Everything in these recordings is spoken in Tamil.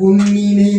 உன்னினை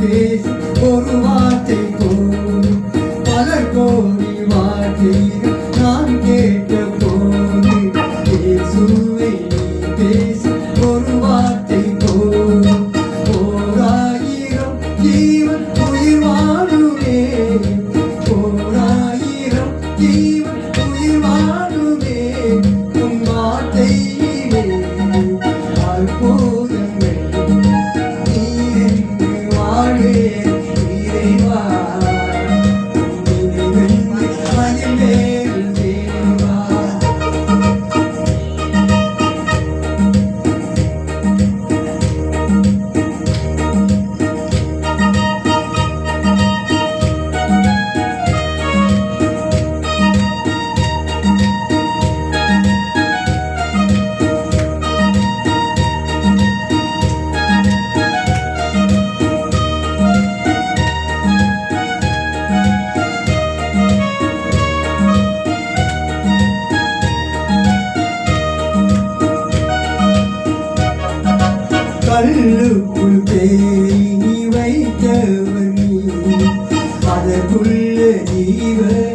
ti. உள்ளுக்குள் தேடி வைத்தவன். அதற்குள்ள ஜீவனை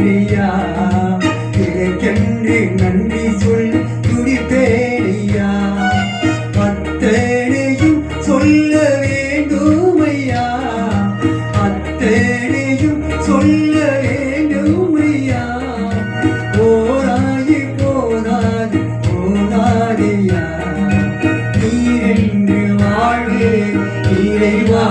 சொல்லியா கிடைக்கென்று நன்றி சொல் துடிப்பேனையா? அத்தனையும் சொல்ல வேண்டுமையா? அத்தனையும் சொல்ல வேண்டுமையா? போராடி போராடி போராடியா? நீரென்று வாழ்வே இறைவா.